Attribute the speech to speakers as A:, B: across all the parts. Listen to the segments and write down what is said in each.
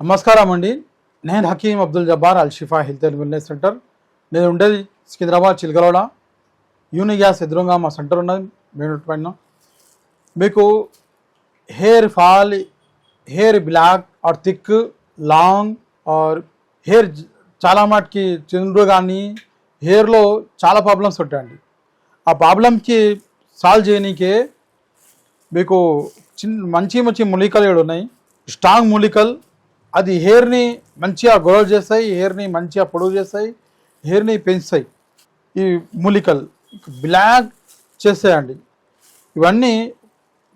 A: నమస్కారం అండి. నేను Hakim Abdul Jabbar Al Shifa health and wellness centre. నేను ఉండేది సికింద్రాబాద్ చిల్గలోడ యూని గ్యాస్ ఎదురుగా మా సెంటర్ ఉన్నది మేము పైన. మీకు hair fall hair black or thick long or hair చాలా మటుకి చిండ్రు కానీ హెయిర్లో చాలా ప్రాబ్లమ్స్ ఉంటాయండి. ఆ ప్రాబ్లంకి సాల్వ్ చేయనీకే మీకు చిన్న మంచి మంచి మూలికలు ఏడు ఉన్నాయి స్ట్రాంగ్ మూలికలు అది హెయిర్ని మంచిగా గ్రో చేస్తాయి హెయిర్ని మంచిగా పొడుగు చేస్తాయి హెయిర్ని పెంచుతాయి. ఈ మూలికలు బ్లాక్ చేస్తాయండి. ఇవన్నీ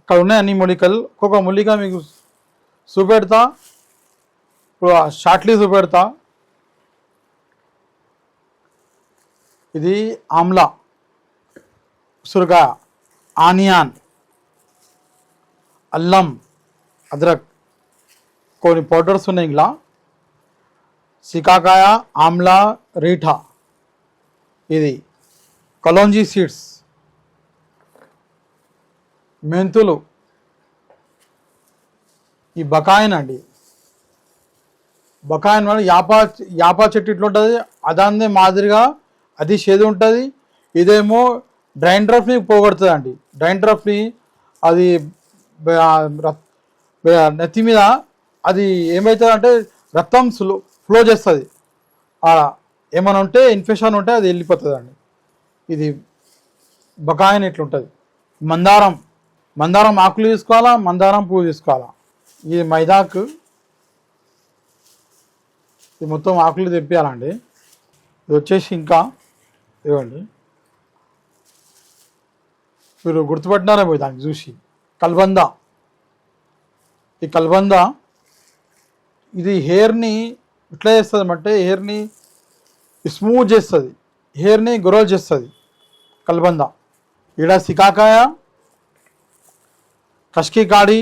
A: ఇక్కడ ఉన్నాయి అన్ని మూలికలు. ఒక్కొక్క మూలిక మీకు చూపెడతా ఇప్పుడు షార్ట్లీ చూపెడతా. ఇది ఆమ్లా ఉసురుగా ఆనియాన్ అల్లం అద్రక్. కొన్ని పౌడర్స్ ఉన్నాయి సికాకాయ ఆమ్లా రీఠా. ఇది కలోంజీ సీడ్స్. మెంతులు. ఈ బకాయన్ అండి. బకాయన్ వల్ల యాపా యాపా చెట్టు ఇట్లా ఉంటుంది. అదాందే మాదిరిగా అది చేదు ఉంటుంది. ఇదేమో డ్రైన్ డ్రఫ్ని పోగొడుతుంది అండి డ్రైన్ డ్రఫ్ని అది నెత్తి మీద అది ఏమవుతుంది అంటే రక్తం స్లో ఫ్లో చేస్తుంది. ఏమైనా ఉంటే ఇన్ఫెక్షన్ ఉంటే అది వెళ్ళిపోతుంది అండి ఇది బకాయన్ ఇట్లుంటుంది. మందారం మందారం ఆకులు తీసుకోవాలా మందారం పువ్వు తీసుకోవాలా? ఇది మైదాకు ఇది మొత్తం ఆకులు తెప్పియాలండి. ఇది వచ్చేసి ఇంకా ఇవ్వండి మీరు గుర్తుపెట్టినారేమో దాన్ని చూసి. కల్బంద. ఈ కల్బంద ఇది హెయిర్ని ఇట్లా చేస్తుంది అంటే హెయిర్ని స్మూత్ చేస్తుంది. హెయిర్ని గ్రో చేస్తుంది. కల్బంద. ఈడ సికాకాయ కష్కికాడి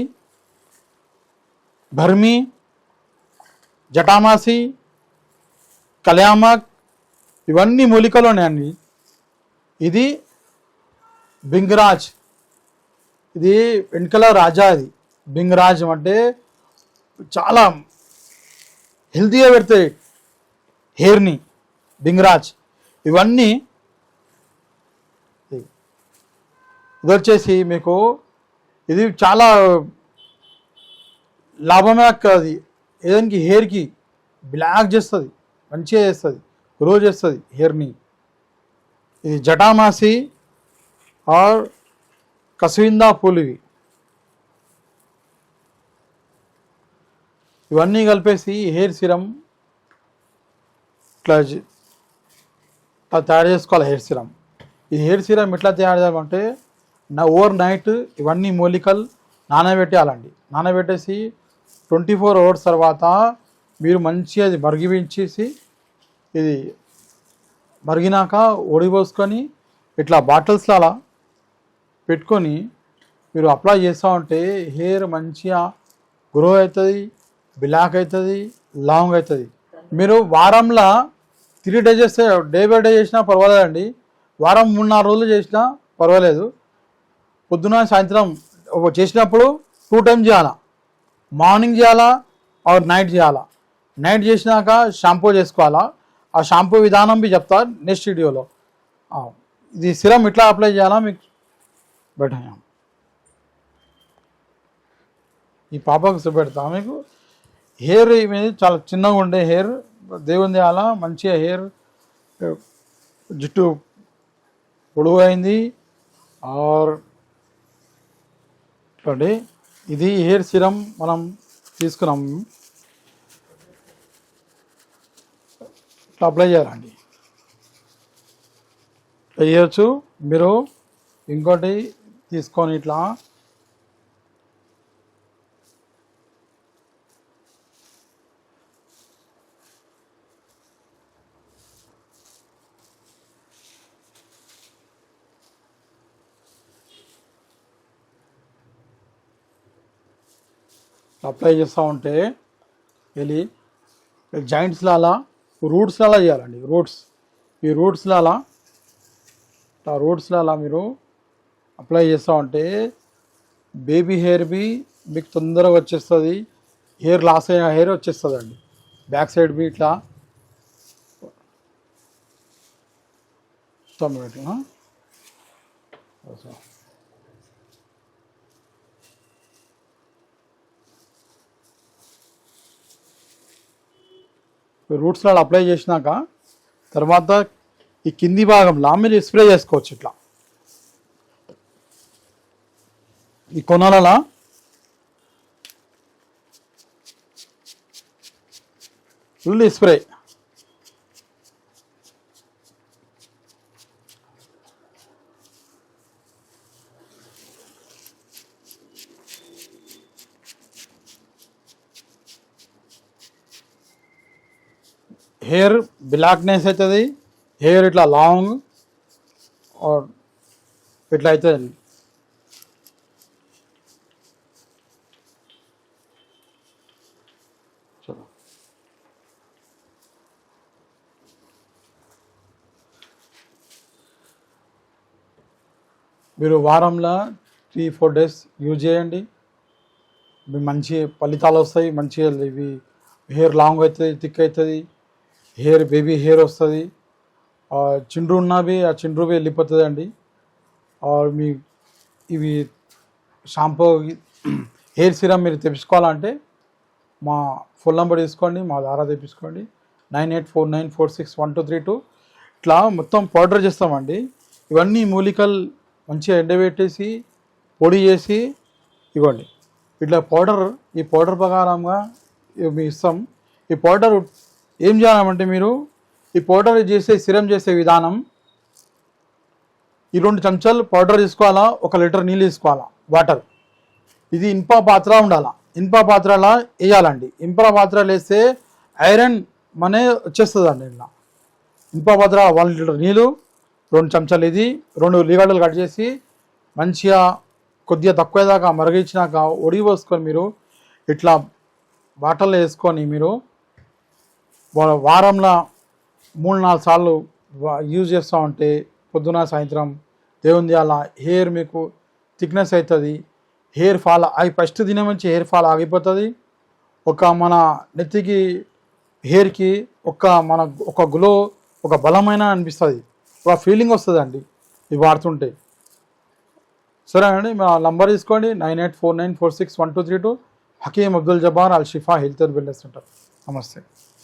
A: భర్మి జటామాసి కళ్యామక్ ఇవన్నీ మూలికలు ఉన్నాయండి. ఇది బింగరాజ్. ఇది వెనకల రాజా ఇది. బింగరాజ్ అంటే చాలా హెల్తీగా పెడతాయి హెయిర్ని బింగరాజ్ ఇవన్నీ ఇది. వచ్చేసి మీకు ఇది చాలా లాభమే అది. ఏదానికి హెయిర్కి బ్లాక్ చేస్తుంది మంచిగా చేస్తుంది గ్రో చేస్తుంది హెయిర్ని ఇది జటామాసి ఆర్ కసువిందా పూలు ఇవి. ఇవన్నీ కలిపేసి హెయిర్ సిరం ఇట్లా తయారు చేసుకోవాలి హెయిర్ సిరం. ఈ హెయిర్ సిరం ఎట్లా తయారు చేయాలంటే నా ఓవర్ నైట్ ఇవన్నీ మూలికలు నానబెట్టేయాలండి. నానబెట్టేసి ట్వంటీ ఫోర్ అవర్స్ తర్వాత మీరు మంచిగా అది మరిగిపించేసి ఇది మరిగినాక ఒడిపోసుకొని ఇట్లా బాటిల్స్లో అలా పెట్టుకొని మీరు అప్లై చేస్తూ ఉంటే హెయిర్ మంచిగా గ్రో అవుతుంది బ్లాక్ అవుతుంది లాంగ్ అవుతుంది మీరు వారంలో త్రీ డేస్ చేస్తే డే బై డే చేసినా పర్వాలేదండి. వారం మూడు నాలుగు రోజులు చేసినా పర్వాలేదు. పొద్దున సాయంత్రం ఒక చేసినప్పుడు టూ టైం చేయాలా? మార్నింగ్ చేయాలా? ఆర్ నైట్ చేయాలా? నైట్ చేసినాక షాంపూ చేసుకోవాలా? ఆ షాంపూ విధానం బి చెప్తా నెక్స్ట్ వీడియోలో ఇది సిరం ఇట్లా అప్లై చేయాలా మీకు? బెటర్. ఈ పాపకు చూపెడతా మీకు? హెయిర్ మీద చాలా చిన్నగా ఉండే హెయిర్ దేవుని అలా మంచిగా హెయిర్ జుట్టు పొడుగు అయింది. ఆర్ చూడండి ఇది హెయిర్ సిరం మనం తీసుకున్నాం. ఇట్లా అప్లై చేయాలండి. చేయొచ్చు. మీరు ఇంకోటి తీసుకొని ఇట్లా అప్లై చేస్తూ ఉంటే వెళ్ళి జాయింట్స్లో అలా రూట్స్లో అలా చేయాలండి రూట్స్. ఈ రూట్స్లో అలా ఆ రూట్స్లో అలా మీరు అప్లై చేస్తూ ఉంటే బేబీ హెయిర్ బి మీకు తొందరగా వచ్చేస్తుంది. హెయిర్ లాస్ అయిన హెయిర్ వచ్చేస్తుందండి. బ్యాక్ సైడ్ బి ఇట్లా. తొమ్మిది రూట్స్ రూట్స్లో అప్లై చేసినాక తర్వాత ఈ కింది భాగంలో మీరు స్ప్రే చేసుకోవచ్చు ఇట్లా. ఈ కొనాలలా ఫుల్ స్ప్రే హెయిర్ బ్లాక్నెస్ అవుతుంది హెయిర్ ఇట్లా లాంగ్ ఆర్ ఇట్లా అవుతుంది మీరు వారంలో త్రీ ఫోర్ డేస్ యూజ్ చేయండి. మంచి ఫలితాలు వస్తాయి. మంచిగా ఇవి హెయిర్ లాంగ్ అవుతుంది థిక్ అవుతుంది హెయిర్ బేబీ హెయిర్ వస్తుంది. చిండ్రు ఉన్నవి ఆ చిండ్రు వెళ్ళిపోతుంది అండి. మీ ఇవి షాంపూ హెయిర్ సిరమ్ మీరు తెప్పించుకోవాలంటే మా ఫోన్ నెంబర్ తీసుకోండి మా ద్వారా తెప్పించుకోండి. Nine eight four nine four six one two three two. ఇట్లా మొత్తం పౌడర్ చేస్తామండి. ఇవన్నీ మూలికలు మంచిగా ఎండబెట్టేసి పొడి చేసి ఇవ్వండి. ఇట్లా పౌడర్ ఈ పౌడర్ ప్రకారంగా మేము మీ ఇస్తాం. ఈ పౌడర్ ఏం చేయాలంటే మీరు ఈ పౌడర్ చేసే సిరం చేసే విధానం ఈ రెండు చెంచాలు పౌడర్ తీసుకోవాలా ఒక లీటర్ నీళ్ళు తీసుకోవాలా వాటర్ ఇది ఇనుప పాత్ర ఉండాలా? ఇనుప పాత్రలా వేయాలండి. ఇనుప పాత్రలు వేస్తే ఐరన్ మనే వచ్చేస్తుందండి ఇలా. ఇనుప పాత్ర వన్ లీటర్ నీళ్ళు రెండు చెంచాలు ఇది రెండు ఉల్లిగడ్డలు కట్ చేసి మంచిగా కొద్దిగా తక్కువ దాకా మరిగించినాక ఒడిగి పోసుకొని మీరు ఇట్లా బాటల్లో వేసుకొని మీరు వారంలో మూడు నాలుగు సార్లు యూజ్ చేస్తూ ఉంటే పొద్దున సాయంత్రం దేవుని అలా హెయిర్ మీకు థిక్నెస్ అవుతుంది. హెయిర్ ఫాల్ అవి ఫస్ట్ దినం నుంచి హెయిర్ ఫాల్ ఆగిపోతుంది. ఒక మన నెత్తికి హెయిర్కి ఒక మన ఒక గ్లో ఒక బలమైన అనిపిస్తుంది. ఒక ఫీలింగ్ వస్తుందండి ఇవి వాడుతుంటే. సరే అండి మా నంబర్ తీసుకోండి. Nine eight four nine four six one two three two. Hakim Abdul Jabbar Al Shifa health and wellness centre. నమస్తే.